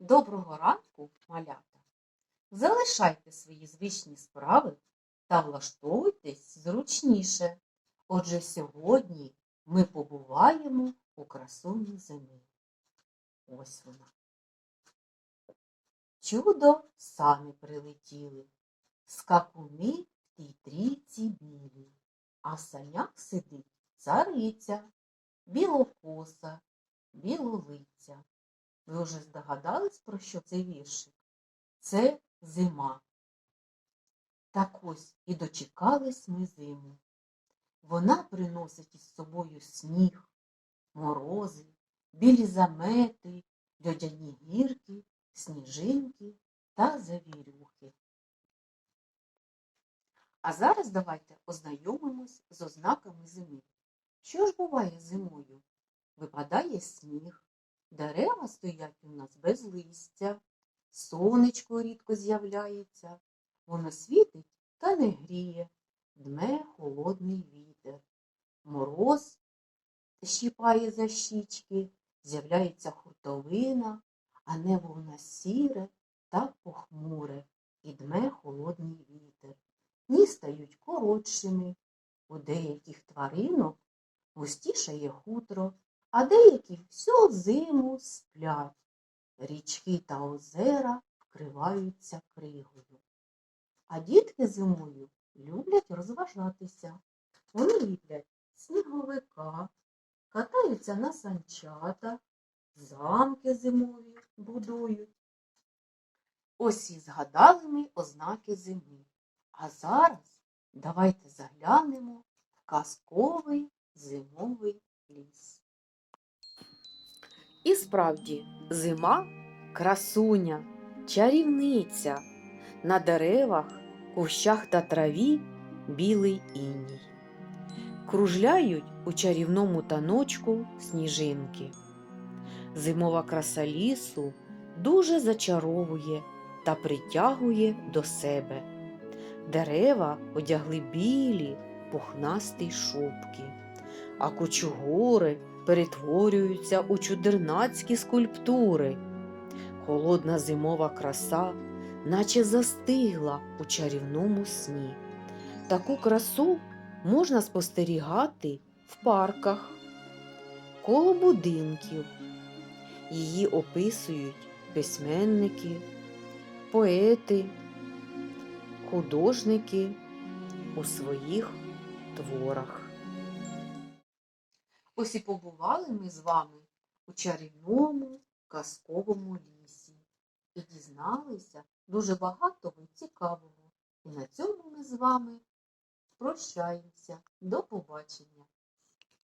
Доброго ранку, малята! Залишайте свої звичні справи та влаштовуйтесь зручніше. Отже, сьогодні ми побуваємо у красуні зими. Ось вона. Чудо самі прилетіли, скакуни тій трійці білі, а в санях сидить цариця, білокоса, білолиця. Ви вже здогадались, про що цей віршик? Це зима. Так ось і дочекались ми зиму. Вона приносить із собою сніг, морози, білі замети, льодяні гірки, сніжинки та завірюхи. А зараз давайте ознайомимось з ознаками зими. Що ж буває зимою? Випадає сніг, дерева стоять у нас без листя, сонечко рідко з'являється, воно світить та не гріє, дме холодний вітер. Мороз щіпає за щічки, з'являється хуртовина, а небо в нас сіре та похмуре, і дме холодний вітер. Дні стають коротшими, у деяких тваринок густішає хутро, а деякі всю зиму сплять. Річки та озера вкриваються кригою. А дітки зимою люблять розважатися. Вони ліплять сніговика, катаються на санчата, замки зимові будують. Ось і згадали ми ознаки зими. А зараз давайте заглянемо в казковий зимовий ліс. І справді, зима красуня, чарівниця. На деревах, кущах та траві білий іній. Кружляють у чарівному таночку сніжинки. Зимова краса лісу дуже зачаровує та притягує до себе. Дерева одягли білі пухнасті шубки, а кучугури перетворюються у чудернацькі скульптури. Холодна зимова краса, наче застигла у чарівному сні. Таку красу можна спостерігати в парках, коло будинків. Її описують письменники, поети, художники у своїх творах. Ось і побували ми з вами у чарівному казковому лісі і дізналися дуже багато цікавого. І на цьому ми з вами прощаємося. До побачення!